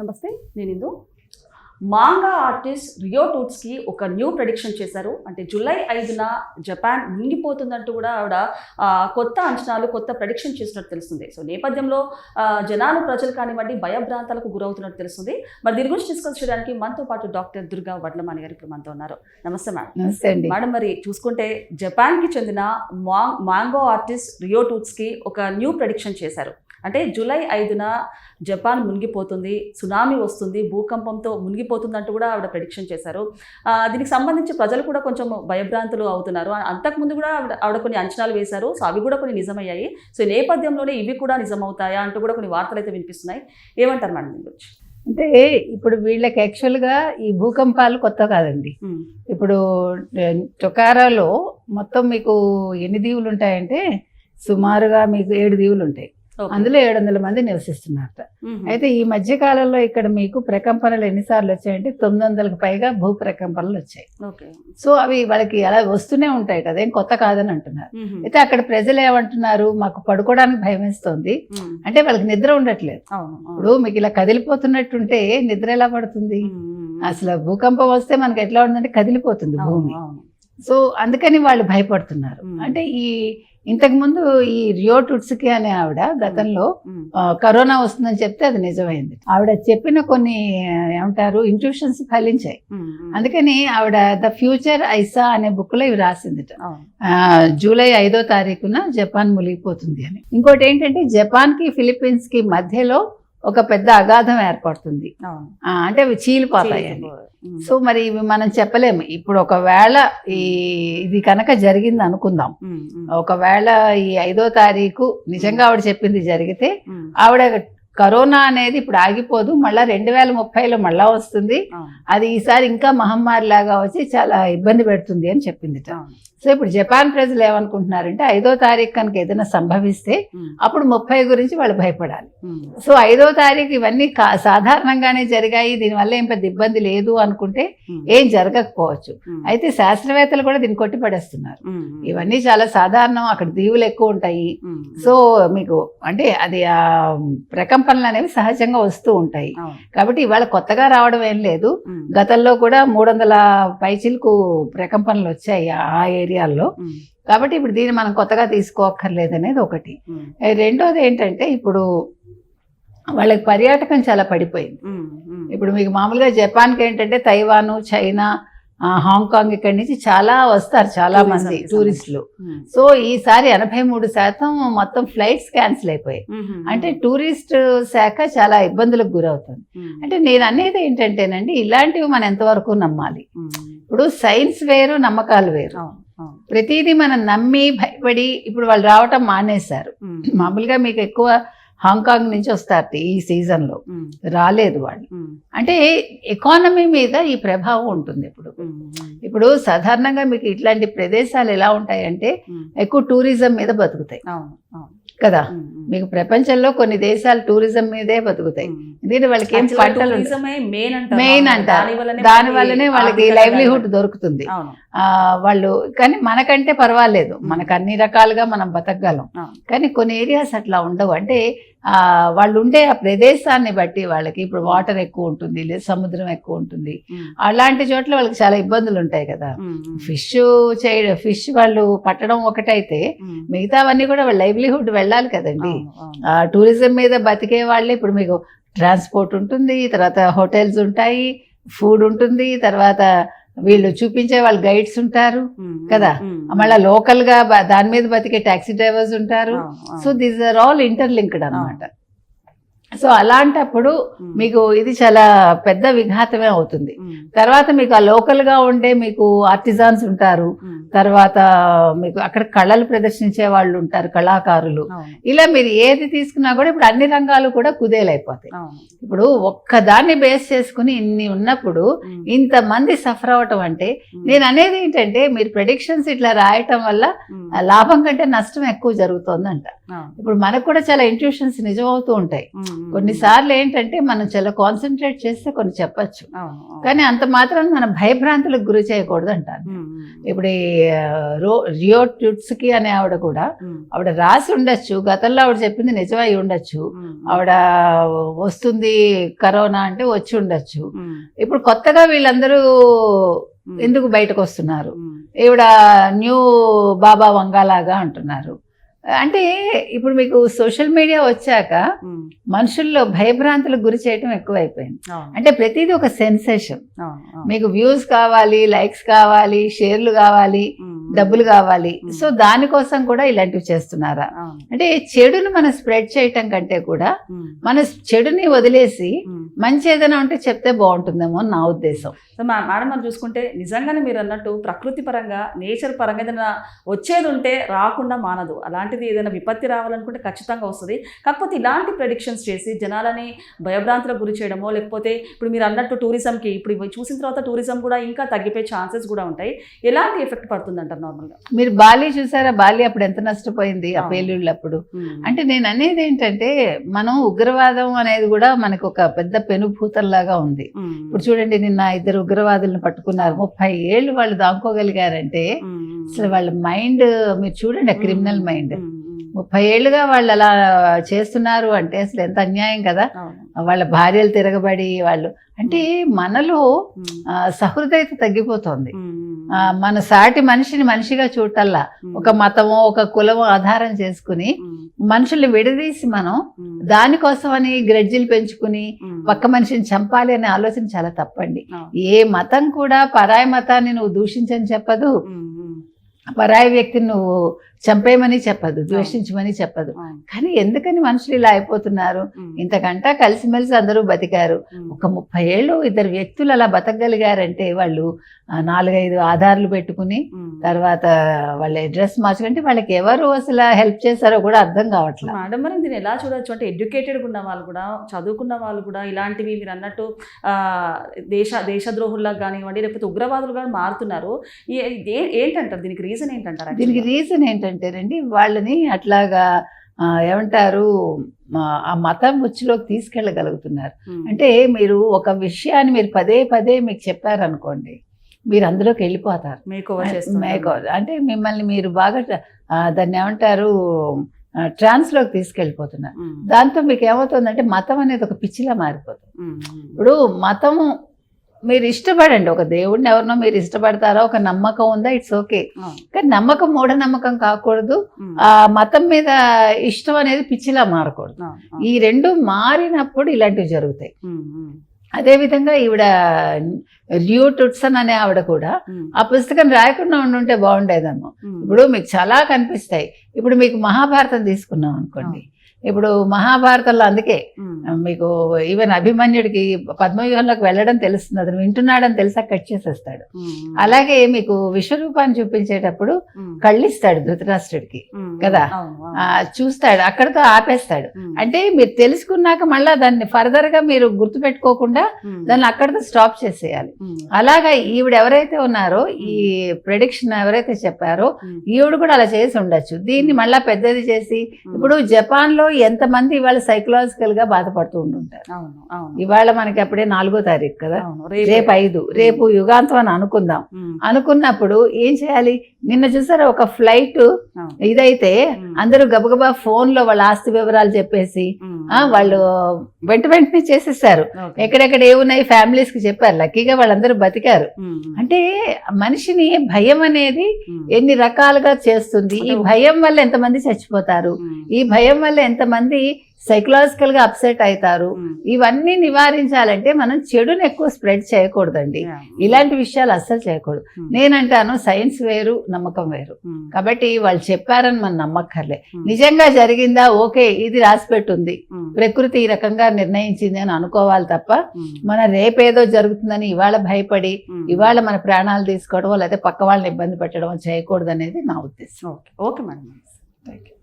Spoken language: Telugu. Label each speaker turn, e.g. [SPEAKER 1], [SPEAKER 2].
[SPEAKER 1] నమస్తే నేను ఇందు. మాంగా ఆర్టిస్ట్ రియో టూట్స్కి ఒక న్యూ ప్రెడిక్షన్ చేశారు. అంటే జూలై ఐదున జపాన్ మునిగిపోతుందంటూ కూడా ఆవిడ కొత్త అంచనాలు కొత్త ప్రెడిక్షన్ చేసినట్టు తెలుస్తుంది. సో నేపథ్యంలో జనాలు ప్రజలు కానివ్వండి భయభ్రాంతాలకు గురవుతున్నట్టు తెలుస్తుంది. మరి దీని గురించి డిస్కస్ చేయడానికి మనతో పాటు డాక్టర్ దుర్గా వడ్లమాని గారు ఇప్పుడు మనతో ఉన్నారు. నమస్తే మేడం
[SPEAKER 2] నమస్తే అండి.
[SPEAKER 1] మేడం మరి చూసుకుంటే జపాన్కి చెందిన మాంగో ఆర్టిస్ట్ రియో టూట్స్కి ఒక న్యూ ప్రెడిక్షన్ చేశారు. అంటే జూలై ఐదున జపాన్ మునిగిపోతుంది సునామీ వస్తుంది భూకంపంతో మునిగిపోతుంది అంటూ కూడా ఆవిడ ప్రెడిక్షన్ చేశారు. దీనికి సంబంధించి ప్రజలు కూడా కొంచెం భయభ్రాంతులు అవుతున్నారు. అంతకుముందు కూడా ఆవిడ ఆవిడ కొన్ని అంచనాలు వేశారు. సో అవి కూడా కొన్ని నిజమయ్యాయి. సో నేపథ్యంలోనే ఇవి కూడా నిజమవుతాయా అంటూ కూడా కొన్ని వార్తలు అయితే వినిపిస్తున్నాయి. ఏమంటారు మేడం దీని గురించి?
[SPEAKER 2] అంటే ఇప్పుడు వీళ్ళకి యాక్చువల్గా ఈ భూకంపాలు కొత్త కాదండి. ఇప్పుడు టొకారాలో మొత్తం మీకు ఎన్ని దీవులు ఉంటాయంటే సుమారుగా మీకు ఏడు దీవులు ఉంటాయి. అందులో ఏడు వందల మంది నివసిస్తున్నారట. అయితే ఈ మధ్య కాలంలో ఇక్కడ మీకు ప్రకంపనలు ఎన్నిసార్లు వచ్చాయంటే తొమ్మిది వందలకు పైగా భూ ప్రకంపనలు వచ్చాయి సో అవి వాళ్ళకి అలా వస్తూనే ఉంటాయి కదా ఏం కొత్త కాదని అంటున్నారు. అయితే అక్కడ ప్రజలు ఏమంటున్నారు మాకు పడుకోవడానికి భయం వేస్తుంది
[SPEAKER 1] ఉమ్,
[SPEAKER 2] అంటే వాళ్ళకి నిద్ర ఉండట్లేదు. ఇప్పుడు మీకు ఇలా కదిలిపోతున్నట్టుంటే నిద్ర ఎలా పడుతుంది? అసలు భూకంపం వస్తే మనకి ఎట్లా ఉందంటే కదిలిపోతుంది భూమి. సో అందుకని వాళ్ళు భయపడుతున్నారు. అంటే ఈ ఇంతకు ముందు ఈ రియో టుట్స్కి అనే ఆవిడ గతంలో కరోనా వస్తుందని చెప్తే అది నిజమైంది. ఆవిడ చెప్పిన కొన్ని ఏమంటారు ఇంట్యూషన్స్ ఫలించాయి. అందుకని ఆవిడ ద ఫ్యూచర్ ఐసా అనే బుక్లో ఇవి రాసిందిట. ఆ, జూలై ఐదో తారీఖున జపాన్ మునిగిపోతుంది అని. ఇంకోటి ఏంటంటే జపాన్కి ఫిలిప్పీన్స్కి మధ్యలో ఒక పెద్ద అగాధం ఏర్పడుతుంది. అంటే అవి చీలిపోతాయి సో మరి ఇవి మనం చెప్పలేము. ఇప్పుడు ఒకవేళ ఈ ఇది కనుక జరిగింది అనుకుందాం. ఒకవేళ ఈ ఐదో తారీఖు నిజంగా ఆవిడ చెప్పింది జరిగితే ఆవిడ కరోనా అనేది ఇప్పుడు ఆగిపోదు. మళ్ళా రెండు వేల ముప్పైలో మళ్ళా వస్తుంది. అది ఈసారి ఇంకా మహమ్మారి లాగా వచ్చి చాలా ఇబ్బంది పెడుతుంది అని చెప్పింది. సో ఇప్పుడు జపాన్ ప్రజలు ఏమనుకుంటున్నారంటే ఐదో తారీఖు కనుక ఏదైనా సంభవిస్తే అప్పుడు ముప్పై గురించి వాళ్ళు భయపడాలి. సో ఐదో తారీఖు ఇవన్నీ సాధారణంగానే జరిగాయి దీనివల్ల ఏం పెద్ద ఇబ్బంది లేదు అనుకుంటే ఏం జరగకపోవచ్చు. అయితే శాస్త్రవేత్తలు కూడా దీన్ని కొట్టిపడేస్తున్నారు.
[SPEAKER 1] ఉమ్, ఉమ్,
[SPEAKER 2] ఇవన్నీ చాలా సాధారణం అక్కడ దీవులు ఎక్కువ ఉంటాయి. సో మీకు అంటే అది ఆ ప్రకంపనలు అనేవి సహజంగా వస్తూ ఉంటాయి. కాబట్టి ఇవాళ కొత్తగా రావడం ఏం లేదు. గతంలో కూడా మూడు వందల పైచిలకు ప్రకంపనలు వచ్చాయి. ఆ- ఆ ఏరియాల్లో కాబట్టి ఇప్పుడు దీన్ని మనం కొత్తగా తీసుకోక్కర్లేదు అనేది ఒకటి. రెండోది ఏంటంటే ఇప్పుడు వాళ్ళకి పర్యాటకం చాలా పడిపోయింది. ఇప్పుడు మీకు మామూలుగా జపాన్కి ఏంటంటే తైవాను చైనా హాంకాంగ్ ఇక్కడి నుంచి చాలా వస్తారు చాలా మంది టూరిస్టులు. సో ఈసారి ఎనభై మూడు శాతం మొత్తం ఫ్లైట్స్ క్యాన్సిల్ అయిపోయాయి. అంటే టూరిస్ట్ శాఖ చాలా ఇబ్బందులకు గురవుతుంది. అంటే నేను అనేది ఏంటంటేనండి ఇలాంటివి మనం ఎంతవరకు నమ్మాలి? ఇప్పుడు సైన్స్ వేరు నమ్మకాలు వేరు. ప్రతిదీ మనం నమ్మి భయపడి ఇప్పుడు వాళ్ళు రావటం మానేశారు. మామూలుగా మీకు ఎక్కువ హాంకాంగ్ నుంచి వస్తారు ఈ సీజన్లో. రాలేదు వాళ్ళు. అంటే ఎకానమీ మీద ఈ ప్రభావం ఉంటుంది ఇప్పుడు. ఇప్పుడు సాధారణంగా మీకు ఇట్లాంటి ప్రదేశాలు ఎలా ఉంటాయంటే ఎక్కువ టూరిజం మీద బతుకుతాయి. కదా? మీకు ప్రపంచంలో కొన్ని దేశాలు టూరిజం మీదే బతుకుతాయి. ఎందుకంటే వాళ్ళకి ఏం పంటలు. మెయిన్ అంటారు.
[SPEAKER 1] దాని వల్లనే
[SPEAKER 2] వాళ్ళకి లైవ్లీహుడ్ దొరుకుతుంది. వాళ్ళు కానీ మనకంటే పర్వాలేదు. మనకు అన్ని రకాలుగా మనం బతకగలం. కానీ కొన్ని ఏరియాస్ అట్లా ఉండవు. అంటే వాళ్ళు ఉండే ఆ ప్రదేశాన్ని బట్టి వాళ్ళకి ఇప్పుడు వాటర్ ఎక్కువ ఉంటుంది లేదా సముద్రం ఎక్కువ ఉంటుంది. అలాంటి చోట్ల వాళ్ళకి చాలా ఇబ్బందులు ఉంటాయి కదా. ఫిష్ చేయడం ఫిష్ వాళ్ళు పట్టడం ఒకటైతే మిగతావన్నీ కూడా వాళ్ళ లైవ్లీహుడ్ వెళ్ళాలి కదండి. టూరిజం మీద బతికే వాళ్ళే ఇప్పుడు మీకు ట్రాన్స్పోర్ట్ ఉంటుంది తర్వాత హోటల్స్ ఉంటాయి ఫుడ్ ఉంటుంది తర్వాత వీళ్ళు చూపించే వాళ్ళు గైడ్స్ ఉంటారు కదా? మళ్ళీ లోకల్గా దాని మీద బతికే టాక్సీ డ్రైవర్స్ ఉంటారు. So these are all interlinked అన్నమాట సో అలాంటప్పుడు మీకు ఇది చాలా పెద్ద విఘాతమే అవుతుంది. తర్వాత మీకు ఆ లోకల్గా ఉండే మీకు ఆర్టిజాన్స్ ఉంటారు. తర్వాత మీకు అక్కడ కళలు ప్రదర్శించే వాళ్ళు ఉంటారు కళాకారులు. ఇలా మీరు ఏది తీసుకున్నా కూడా ఇప్పుడు అన్ని రంగాలు కూడా కుదేలైపోతాయి. ఇప్పుడు ఒక్కదాన్ని బేస్ చేసుకుని ఇన్ని ఉన్నప్పుడు
[SPEAKER 1] ఉమ్,
[SPEAKER 2] ఇంతమంది సఫర్ అవటం అంటే నేను అనేది ఏంటంటే మీరు ప్రెడిక్షన్స్ ఇట్లా రాయటం వల్ల లాభం కంటే నష్టం ఎక్కువ జరుగుతోందంట.
[SPEAKER 1] అవును,
[SPEAKER 2] ఇప్పుడు మనకు కూడా చాలా ఇంట్యూషన్స్ నిజమవుతూ ఉంటాయి. కొన్నిసార్లు ఏంటంటే మనం చాలా కాన్సన్ట్రేట్ చేస్తే కొన్ని చెప్పచ్చు. కానీ అంత మాత్రం మనం భయభ్రాంతులకు గురి చేయకూడదు అంటాను ఇప్పుడు ఈ రో రియో ట్యుట్స్కి అనే ఆవిడ కూడా ఆవిడ రాసి ఉండొచ్చు. గతంలో ఆవిడ చెప్పింది నిజమై ఉండొచ్చు. ఆవిడ వస్తుంది కరోనా అంటే వచ్చి ఉండొచ్చు. ఇప్పుడు కొత్తగా వీళ్ళందరూ ఎందుకు బయటకు వస్తున్నారు? ఈవిడ న్యూ బాబా వంగాలాగా అంటున్నారు. అంటే ఇప్పుడు మీకు సోషల్ మీడియా వచ్చాక మనుషుల్లో భయభ్రాంతులకు గురి చేయటం ఎక్కువైపోయింది. అంటే ప్రతిదీ ఒక సెన్సేషన్. మీకు వ్యూస్ కావాలి లైక్స్ కావాలి షేర్లు కావాలి డబ్బులు కావాలి. సో దానికోసం కూడా ఇలాంటివి చేస్తున్నారా? అంటే చెడును మనం స్ప్రెడ్ చేయటం కంటే కూడా మన చెడుని వదిలేసి. మంచి ఏదైనా ఉంటే చెప్తే బాగుంటుందేమో అని నా ఉద్దేశం.
[SPEAKER 1] సో మా మేడం మనం చూసుకుంటే నిజంగానే మీరు అన్నట్టు ప్రకృతి పరంగా నేచర్ పరంగా ఏదైనా వచ్చేది ఉంటే రాకుండా మానదు. అలాంటిది ఏదైనా విపత్తి రావాలనుకుంటే ఖచ్చితంగా వస్తుంది. కాకపోతే ఇలాంటి ప్రెడిక్షన్స్ చేసి జనాలని భయభ్రాంతులకు గురి చేయడమో లేకపోతే ఇప్పుడు మీరు అన్నట్టు టూరిజంకి ఇప్పుడు ఇవి చూసిన తర్వాత టూరిజం కూడా ఇంకా తగ్గిపోయే ఛాన్సెస్ కూడా ఉంటాయి. ఎలాంటి ఎఫెక్ట్ పడుతుంది అంటారు నార్మల్గా?
[SPEAKER 2] మీరు బాలి చూసారా? బాలి అప్పుడు ఎంత నష్టపోయింది ఆ
[SPEAKER 1] అవును.
[SPEAKER 2] పేలుళ్ళు అప్పుడు అంటే నేను అనేది ఏంటంటే మనం ఉగ్రవాదం అనేది కూడా మనకు ఒక పెద్ద పెనుభూతంలాగా ఉంది. ఇప్పుడు చూడండి నిన్న ఇద్దరు ఉగ్రవాదులను పట్టుకున్నారు. ముప్పై ఏళ్ళు వాళ్ళు దాక్కోగలిగారంటే అసలు వాళ్ళ మైండ్ మీరు చూడండి క్రిమినల్ మైండ్. ముప్పై ఏళ్ళుగా వాళ్ళు అలా చేస్తున్నారు అంటే అసలు ఎంత అన్యాయం కదా. వాళ్ళ భార్యలు తిరగబడి వాళ్ళు. అంటే మనలో సహృదయత తగ్గిపోతుంది. మన సాటి మనిషిని మనిషిగా చూడటల్లా ఒక మతమో ఒక కులమో ఆధారం చేసుకుని మనుషుల్ని విడదీసి మనం దానికోసమని గ్రడ్జిలు పెంచుకుని పక్క మనిషిని చంపాలి అనే ఆలోచన చాలా తప్పండి. ఏ మతం కూడా పరాయి మతాన్ని నువ్వు దూషించని చెప్పదు. పరాయి వ్యక్తిని నువ్వు చంపేయమని చెప్పదు ద్వేషించమని చెప్పదు. కానీ ఎందుకని మనుషులు ఇలా అయిపోతున్నారు? ఇంతకంటా కలిసిమెలిసి అందరూ బతికారు. ఒక ముప్పై ఏళ్ళు ఇద్దరు వ్యక్తులు అలా బతకగలిగారంటే వాళ్ళు నాలుగైదు ఆధార్లు పెట్టుకుని తర్వాత వాళ్ళ అడ్రస్ మార్చుకుంటే వాళ్ళకి ఎవరు అసలు హెల్ప్ చేశారో కూడా అర్థం కావట్లేదు
[SPEAKER 1] మేడం మరి దీన్ని ఎలా చూడొచ్చు? అంటే ఎడ్యుకేటెడ్ ఉన్న వాళ్ళు కూడా చదువుకున్న వాళ్ళు కూడా ఇలాంటివి మీరు అన్నట్టు ఆ, దేశ దేశద్రోహుల్లాగా కానివ్వండి లేకపోతే ఉగ్రవాదులుగా మారుతున్నారు. ఏ- ఏ- ఏంటంటారు? దీనికి రీజన్ ఏంటంటారు?
[SPEAKER 2] దీనికి? రీజన్ ఏంటంటేనండి వాళ్ళని అట్లాగా ఏమంటారు ఆ, మతం ఉచ్చులోకి తీసుకెళ్ళగలుగుతున్నారు. అంటే మీరు ఒక విషయాన్ని మీరు పదే పదే మీకు చెప్పారనుకోండి మీరు అందులోకి వెళ్ళిపోతారు.
[SPEAKER 1] మేకోవర్
[SPEAKER 2] అంటే మిమ్మల్ని మీరు బాగా దాన్ని ఏమంటారు ట్రాన్స్లోకి తీసుకెళ్ళిపోతున్నారు. దాంతో మీకు ఏమవుతుందంటే మతం అనేది ఒక పిచ్చిలా మారిపోతుంది. ఇప్పుడు మతము మీరు ఇష్టపడండి. ఒక దేవుడిని ఎవరినో మీరు ఇష్టపడతారా ఒక నమ్మకం ఉందా? ఇట్స్ ఓకే కానీ నమ్మకం మూఢనమ్మకం కాకూడదు. ఆ మతం మీద ఇష్టం అనేది పిచ్చిలా మారకూడదు. ఈ రెండు మారినప్పుడు ఇలాంటివి జరుగుతాయి.
[SPEAKER 1] ఉమ్,
[SPEAKER 2] అదేవిధంగా ఈవిడ రియో టుట్సన్ అనే ఆవిడ కూడా ఆ పుస్తకం రాయకుండా ఉండుంటే బాగుండేదేమో. ఇప్పుడు మీకు చాలా కనిపిస్తాయి. ఇప్పుడు మీకు మహాభారతం తీసుకున్నాం అనుకోండి. ఇప్పుడు మహాభారతంలో అందుకే మీకు ఈవెన్ అభిమన్యుడికి పద్మవ్యూహంలోకి వెళ్ళడం తెలుస్తుంది. అతను వింటున్నాడని తెలిసా? కట్ చేసేస్తాడు. అలాగే మీకు విశ్వరూపాన్ని చూపించేటప్పుడు కళ్ళిస్తాడు ధృతరాష్ట్రుడికి కదా? చూస్తాడు. అక్కడితో ఆపేస్తాడు. అంటే మీరు తెలుసుకున్నాక మళ్ళా దాన్ని ఫర్దర్గా మీరు గుర్తుపెట్టుకోకుండా
[SPEAKER 1] ఉమ్,
[SPEAKER 2] దాన్ని అక్కడితో స్టాప్ చేసేయాలి. అలాగా ఈవిడ ఎవరైతే ఉన్నారో ఈ ప్రెడిక్షన్ ఎవరైతే చెప్పారో ఈవిడ కూడా అలా చేసి ఉండొచ్చు. దీన్ని మళ్ళా పెద్దది చేసి ఇప్పుడు జపాన్లో ఎంతమంది ఇవాళ సైకలాజికల్గా బాధపడుతూ ఉంటుంటారు
[SPEAKER 1] అవును అవును.
[SPEAKER 2] ఇవాళ మనకి అప్పుడే నాలుగో తారీఖు కదా. రేపు. ఐదు రేపు యుగాంతం అని అనుకుందాం. అనుకున్నప్పుడు ఏం చేయాలి? నిన్న చూసారా ఒక ఫ్లైట్ ఇదైతే అందరూ గబగబా ఫోన్లో వాళ్ళ ఆస్తి వివరాలు చెప్పేసి వాళ్ళు వెంట వెంటనే చేసేసారు. ఎక్కడెక్కడ ఏమున్నాయి ఫ్యామిలీస్కి చెప్పారు. లక్కీగా వాళ్ళందరూ బతికారు. అంటే మనిషిని భయం అనేది ఎన్ని రకాలుగా చేస్తుంది. ఈ భయం వల్ల ఎంతమంది చచ్చిపోతారు? ఈ భయం వల్ల ఎంతమంది సైకలాజికల్గా అప్సెట్ అవుతారు.
[SPEAKER 1] ఉమ్,
[SPEAKER 2] ఇవన్నీ నివారించాలంటే మనం చెడుని ఎక్కువ స్ప్రెడ్ చేయకూడదండి. ఇలాంటి విషయాలు అస్సలు చేయకూడదు.
[SPEAKER 1] ఉమ్,
[SPEAKER 2] నేనంటాను సైన్స్ వేరు నమ్మకం వేరు.
[SPEAKER 1] ఉమ్,
[SPEAKER 2] కాబట్టి వాళ్ళు చెప్పారని మనం నమ్మక్కర్లే. నిజంగా జరిగిందా? ఓకే ఇది రాసిపెట్టుంది. ప్రకృతి ఈ రకంగా నిర్ణయించింది అని అనుకోవాలి తప్ప మన రేపేదో జరుగుతుందని ఇవాళ భయపడి. ఇవాళ మన ప్రాణాలు తీసుకోవడం లేకపోతే పక్క వాళ్ళని ఇబ్బంది పెట్టడం చేయకూడదు అనేది నా ఉద్దేశం.
[SPEAKER 1] Okay okay madam
[SPEAKER 2] thank you